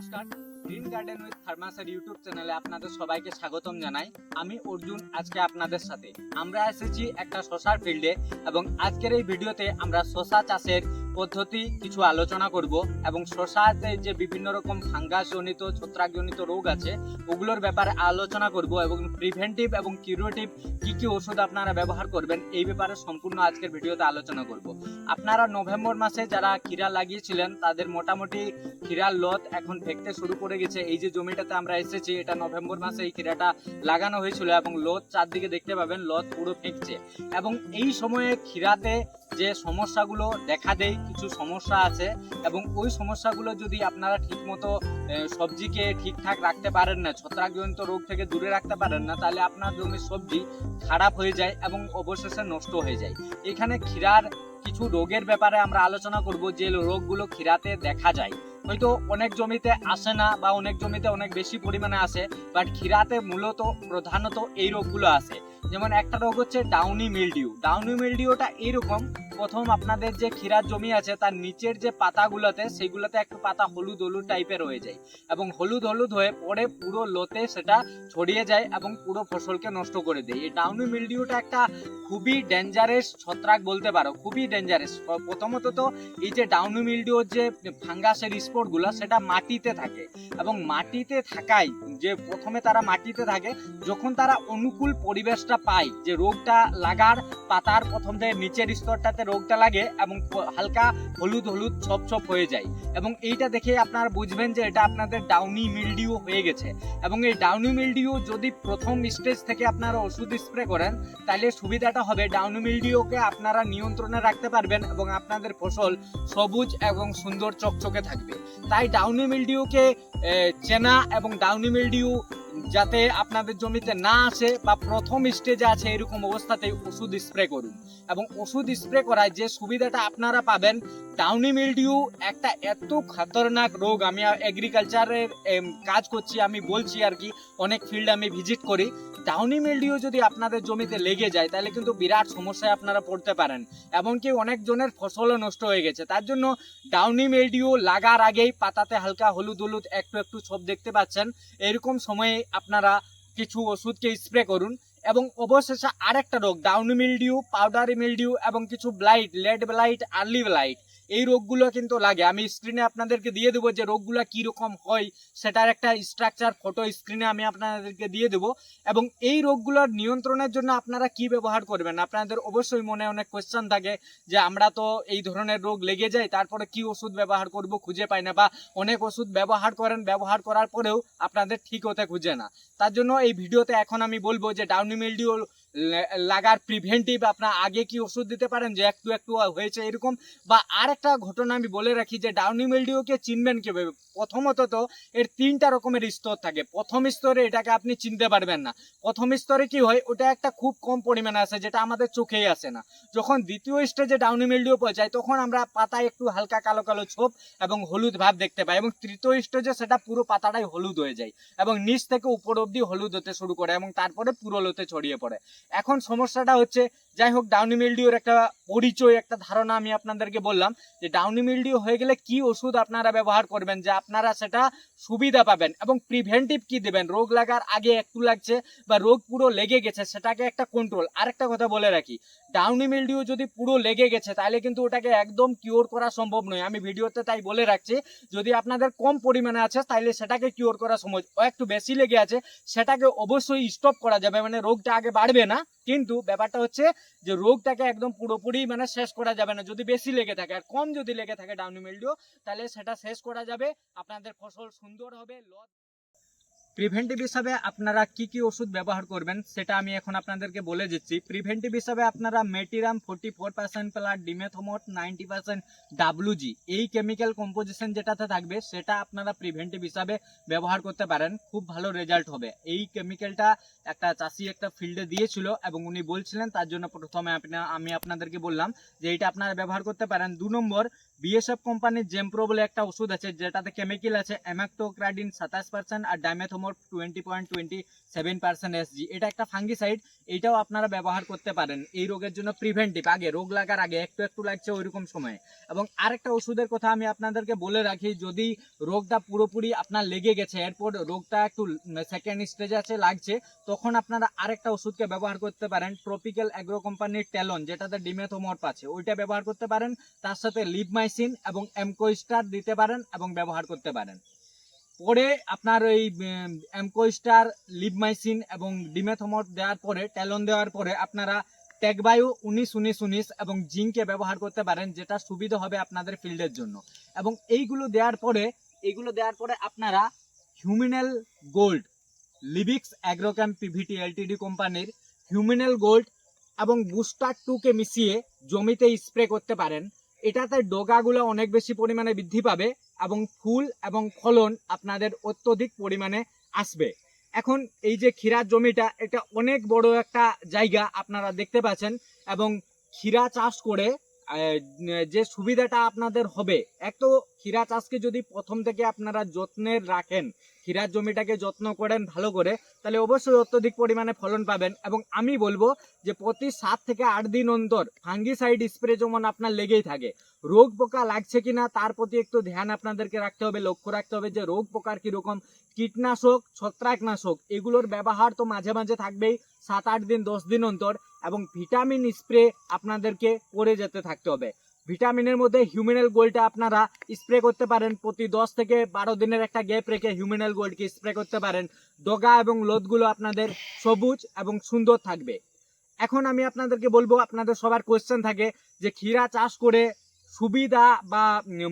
নমস্কার। Green garden with ফার্মাসের YouTube চ্যানেলে আপনাদের সবাইকে স্বাগতম জানাই। আমি অর্জুন, আজকে আপনাদের সাথে। আমরা এসেছি একটা শশার ফিল্ডে এবং আজকের এই ভিডিওতে আমরা শশা চাষের পদ্ধতি কিছু আলোচনা করব এবং শশাতে যে বিভিন্ন রকম ফাঙ্গাস জনিত ছত্রাক জনিত রোগ আছে, ওগুলোর ব্যাপারে আলোচনা করব এবং প্রিভেন্টিভ এবং কিউরেটিভ কি কি ওষুধ আপনারা ব্যবহার করবেন, এই ব্যাপারে সম্পূর্ণ আজকের ভিডিওতে আলোচনা করব। আপনারা নভেম্বর মাসে যারা ক্ষীরা লাগিয়েছিলেন, তাদের মোটামুটি ক্ষীরার লত এখন ফেকতে শুরু করে গেছে। এই যে জমিটাতে আমরা এসেছি, এটা নভেম্বর মাসে এই ক্ষীরাটা লাগানো হয়েছিল এবং লত চারদিকে দেখতে পাবেন, লত পুরো ফেঁকছে এবং এই সময়ে ক্ষীরাতে যে সমস্যাগুলো দেখা দেয় কিছু সমস্যা আছে এবং ওই সমস্যাগুলো যদি আপনারা ঠিকমতো সবজিকে ঠিকঠাক রাখতে পারেন না, ছত্রাকজনিত রোগ থেকে দূরে রাখতে পারেন না, তাহলে আপনার জমির সবজি খারাপ হয়ে যায় এবং অবশেষে নষ্ট হয়ে যায়। এখানে ক্ষীরার কিছু রোগের ব্যাপারে আমরা আলোচনা করব যে রোগগুলো ক্ষীরাতে দেখা যায়। হয়তো অনেক জমিতে আসে না বা অনেক জমিতে অনেক বেশি পরিমাণে আসে বাট ক্ষীরাতে মূলত প্রধানত এই রোগগুলো আসে। যেমন একটা রোগ হচ্ছে ডাউনি মিলডিউ ডাউনি মিলডিউটা এইরকম প্রথম আপনাদের যে ক্ষীরার জমি আছে, তার নিচের যে পাতাগুলোতে সেইগুলোতে একটু পাতা হলুদ হলুদ টাইপের হয়ে যায়। এবং হলুদ হলুদ হয়ে পরে পুরো লোতে সেটা ছড়িয়ে যায় এবং পুরো ফসলকে নষ্ট করে দেয়। এই ডাউনি মিলডিউটা একটা খুবই ডেঞ্জারাস ছত্রাক বলতে পারো, খুবই ডেঞ্জারাস প্রথমত তো এই যে ডাউনি মিলডিউর যে ফাঙ্গাসের স্পোর্টগুলো সেটা মাটিতে থাকে। এবং মাটিতে থাকায়, যে প্রথমে তারা মাটিতে থাকে, যখন তারা অনুকূল পরিবেশটা পায় যে রোগটা লাগার পাতার প্রথম যে নিচের স্তরটাতে রোগটা লাগে এবং হালকা হলুদ হলুদ ছপ ছপ হয়ে যায়। এবং এইটা দেখে আপনারা বুঝবেন যে এটা আপনাদের ডাউনি মিলডিউ হয়ে গেছে। এবং এই ডাউনি মিলডিউ যদি প্রথম স্টেজ থেকে আপনারা ওষুধ স্প্রে করেন, তাহলে সুবিধাটা হবে ডাউনি মিলডিউকে আপনারা নিয়ন্ত্রণে রাখতে পারবেন এবং আপনাদের ফসল সবুজ এবং সুন্দর চকচকে থাকবে। তাই ডাউনি মিলডিউকে চেনা এবং ডাউনি মিলডিউ যাতে আপনাদের জমিতে না আসে বা প্রথম স্টেজে আছে এরকম অবস্থাতেই ওষুধ স্প্রে করুন। এবং ওষুধ স্প্রে করায় যে সুবিধাটা আপনারা পাবেন ডাউনি মিলডিউ একটা এত খতরনাক রোগ। আমি এগ্রিকালচারের কাজ করছি, আমি বলছি আর কি, অনেক ফিল্ড আমি ভিজিট করি। ডাউনি মিলডিউ যদি আপনাদের জমিতে লেগে যায়, তাহলে কিন্তু বিরাট সমস্যায় আপনারা পড়তে পারেন। এমনকি অনেক জনের ফসলও নষ্ট হয়ে গেছে। তার জন্য ডাউনি মিলডিউ লাগার আগেই পাতাতে হালকা হলুদ হলুদ একটু একটু সব দেখতে পাচ্ছেন। এরকম সময়ে আপনারা কিছু ওষুধকে স্প্রে করুন এবং অবশেষে আরেকটা রোগ ডাউন মিলডিউ পাউডারি মিলডিউ এবং কিছু blight late blight early blight এই রোগগুলো কিন্তু লাগে। আমি স্ক্রিনে আপনাদেরকে দিয়ে দেবো যে রোগগুলো কি রকম হয়, সেটার একটা স্ট্রাকচার ফটো স্ক্রিনে আমি আপনাদেরকে দিয়ে দেবো। এবং এই রোগগুলোর নিয়ন্ত্রণের জন্য আপনারা কি ব্যবহার করবেন? আপনাদের অবশ্যই মনে অনেক কোয়েশ্চেন থাকে যে আমরা তো এই ধরনের রোগ লেগে যায়, তারপরে কি ওষুধ ব্যবহার করব খুঁজে পাই না, বা অনেক ওষুধ ব্যবহার করেন, ব্যবহার করার পরেও আপনাদের ঠিক হতে খুঁজে না। তার জন্য এই ভিডিওতে এখন আমি বলব যে ডাউনি মিলডিউ লাগার প্রিভেন্টিভ আপনার আগে কি ওষুধ দিতে পারেন যে একটু একটু হয়েছে এরকম? বা আরেকটা ঘটনা আমি বলে রাখি যে ডাউনি মিলডিউকে চিনবেন কীভাবে? প্রথমত তো এর তিনটা রকমের স্তর থাকে। প্রথম স্তরে এটাকে আপনি চিনতে পারবেন না। প্রথম স্তরে কি হয়? ওটা একটা খুব কম পরিমাণে আসে যেটা আমাদের চোখেই আসে না। যখন দ্বিতীয় স্টেজে ডাউনি মিলডিউ পৌঁছায়, তখন আমরা পাতায় একটু হালকা কালো কালো ছোপ এবং হলুদ ভাব দেখতে পাই এবং তৃতীয় স্টেজে সেটা পুরো পাতাটাই হলুদ হয়ে যায় এবং নিচ থেকে উপর অব্দি হলুদ হতে শুরু করে এবং তারপরে পুরো লোতে ছড়িয়ে পড়ে। এখন সমস্যাটা হচ্ছে যাই হোক ডাউনি মিলডিউর একটা পরিচয়, একটা ধারণা আমি আপনাদেরকে বললাম যে ডাউনি মিলডিউ হয়ে গেলে কি ওষুধ আপনারা ব্যবহার করবেন, যে আপনারা সেটা সুবিধা পাবেন এবং প্রিভেন্টিভ কি দেবেন? রোগ লাগার আগে একটু লাগছে বা রোগ পুরো লেগে গেছে, সেটাকে একটা কন্ট্রোল আরেকটা কথা বলে রাখি ডাউনি মিলডিউ যদি পুরো লেগে গেছে, তাহলে কিন্তু ওটাকে একদম কিওর করা সম্ভব নয়। আমি ভিডিওতে তাই বলে রাখছি, যদি আপনাদের কম পরিমাণে আছে, তাহলে সেটাকে কিওর করা সম্ভব। একটু বেশি লেগে আছে, সেটাকে অবশ্যই স্টপ করা যাবে মানে রোগটা আগে বাড়বে না। কিন্তু ব্যাপারটা হচ্ছে যে রোগটাকে একদম পুরোপুরি মানে শেষ করা যাবে না। যদি বেশি লেগে থাকে আর কম যদি লেগে থাকে ডাউনি মিল্ডিও, তাহলে সেটা শেষ করা যাবে। আপনাদের ফসল সুন্দর হবে লত প্রিভেন্টিভ হিসাবে আপনারা কি কি ওষুধ ব্যবহার করবেন সেটা আমি এখন আপনাদেরকে বলে দিচ্ছি। প্রিভেন্টিভ হিসাবে আপনারা metiram forty four percent plus dimethomorph ninety percent WG এই কেমিক্যাল কম্পোজিশন যেটাতে থাকবে, সেটা আপনারা প্রিভেন্টিভ হিসাবে ব্যবহার করতে পারেন। খুব ভালো রেজাল্ট হবে। এই কেমিক্যালটা একটা চাষি একটা ফিল্ডে দিয়েছিল এবং উনি বলছিলেন, তার জন্য প্রথমে আমি আপনাদেরকে বললাম যে এটা আপনারা ব্যবহার করতে পারেন। দু নম্বর বিএসএফ কোম্পানির জেমপ্রো বলে একটা ওষুধ আছে, যেটাতে কেমিক্যাল আছে অ্যামাক্টোক্রাডিন সাতাশ পার্সেন্ট আর dimethomorph twenty point twenty seven percent SG এটা একটা ফাঙ্গিসাইড এটাও আপনারা ব্যবহার করতে পারেন। এই রোগের জন্য প্রিভেন্টিভ আগে রোগ লাগার আগে একটু একটু লাগছে ওইরকম সময়ে। এবং আরেকটা ওষুধের কথা আমি আপনাদেরকে বলে রাখি, যদি রোগটা পুরোপুরি আপনার লেগে গেছে, এরপর রোগটা একটু সেকেন্ড স্টেজে আছে, লাগছে, তখন আপনারা আরেকটা ওষুধকে ব্যবহার করতে পারেন। ট্রপিক্যাল অ্যাগ্রো কোম্পানির টেলন যেটাতে ডিমেথোমর্প আছে, ওইটা ব্যবহার করতে পারেন। তার সাথে লিপমাইসিন এবং এমকোস্টার দিতে পারেন এবং ব্যবহার করতে পারেন। পরে আপনার ওই এমকোস্টার লিপমাইসিন এবং ডিমেথোমর্প দেওয়ার পরে টেলন দেওয়ার পরে আপনারা টেকবায়ু উনিশ উনিশ উনিশ এবং জিঙ্কে ব্যবহার করতে পারেন, যেটা সুবিধা হবে আপনাদের ফিল্ডের জন্য। এবং এইগুলো দেওয়ার পরে, এইগুলো দেওয়ার পরে আপনারা হিউমিনাল গোল্ড লিবিক্স অ্যাগ্রোক্যাম্প পিভিটি এলটিডি কোম্পানির হিউমিনাল গোল্ড এবং বুস্টার টুকে মিশিয়ে জমিতে স্প্রে করতে পারেন। এটাতে ডগাগুলো অনেক বেশি পরিমাণে বৃদ্ধি পাবে এবং ফুল এবং ফলন আপনাদের অত্যধিক পরিমাণে আসবে। এখন এই যে ক্ষীরার জমিটা, এটা অনেক বড় একটা জায়গা আপনারা দেখতে পাচ্ছেন এবং ক্ষীরা চাষ করে যে সুবিধাটা আপনাদের হবে এক তো ক্ষীরা চাষকে যদি প্রথম থেকে আপনারা যত্নের রাখেন ক্ষীরার জমিটাকে যত্ন করেন ভালো করে, তাহলে অবশ্যই অত্যধিক পরিমাণে ফলন পাবেন। এবং আমি বলব যে প্রতি সাত থেকে আট দিন অন্তর ফাঙ্গিসাইড স্প্রে যেমন আপনার লেগেই থাকে, রোগ পোকা লাগছে কিনা তার প্রতি একটু ধ্যান আপনাদেরকে রাখতে হবে, লক্ষ্য রাখতে হবে যে রোগ পোকার কীরকম কীটনাশক, ছত্রাকনাশক, এগুলোর ব্যবহার তো মাঝে মাঝে থাকবেই সাত আট দিন, দশ দিন অন্তর এবং ভিটামিন স্প্রে আপনাদেরকে করে যেতে থাকতে হবে। ভিটামিনের মধ্যে হিউমিনাল গোল্ডটা আপনারা স্প্রে করতে পারেন, প্রতি দশ থেকে বারো দিনের একটা গ্যাপ রেখে হিউমিনাল গোল্ডকে স্প্রে করতে পারেন। ডগা এবং লোদগুলো আপনাদের সবুজ এবং সুন্দর থাকবে। এখন আমি আপনাদেরকে বলব, আপনাদের সবার কোয়েশ্চেন থাকে যে ক্ষীরা চাষ করে সুবিধা বা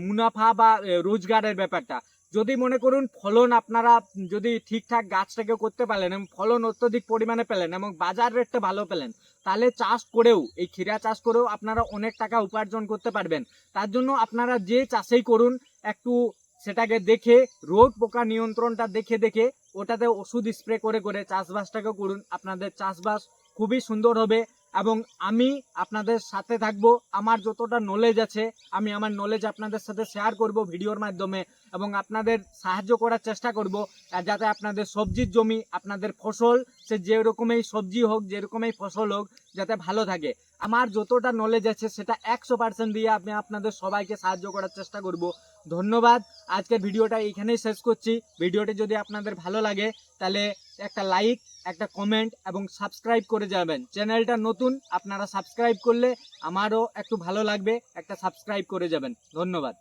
মুনাফা বা রোজগারের ব্যাপারটা। যদি মনে করুন ফলন আপনারা যদি ঠিকঠাক গাছটাকে করতে পারলেন এবং ফলন অত্যধিক পরিমাণে পেলেন এবং বাজার রেটটা ভালো পেলেন, তাহলে চাষ করেও, এই ক্ষীরা চাষ করেও আপনারা অনেক টাকা উপার্জন করতে পারবেন। তার জন্য আপনারা যে চাষেই করুন, একটু সেটাকে দেখে, রোগ পোকা নিয়ন্ত্রণটা দেখে দেখে, ওটাতে ওষুধ স্প্রে করে করে চাষবাসটাকে করুন। আপনাদের চাষবাস খুবই সুন্দর হবে। এবং আমি আপনাদের সাথে থাকব। আমার যতটা নলেজ আছে, আমি আমার নলেজ আপনাদের সাথে শেয়ার করব ভিডিওর মাধ্যমে এবং আপনাদের সাহায্য করার চেষ্টা করব যাতে আপনাদের সবজির জমি, আপনাদের ফসল, সে যে রকমই সবজি হোক যে রকমই ফসল হোক, যাতে ভালো থাকে। আমার যতটা নলেজ আছে, সেটা একশো পার্সেন্ট দিয়ে আমি আপনাদের সবাইকে সাহায্য করার চেষ্টা করব। ধন্যবাদ। আজকের ভিডিওটা এইখানেই শেষ করছি। ভিডিওটি যদি আপনাদের ভালো লাগে, তাহলে একটা লাইক একটা কমেন্ট এবং সাবস্ক্রাইব করে যাবেন। চ্যানেলটা নতুন, আপনারা সাবস্ক্রাইব করলে আমারও একটু ভালো লাগবে, একটা সাবস্ক্রাইব করে যাবেন। ধন্যবাদ।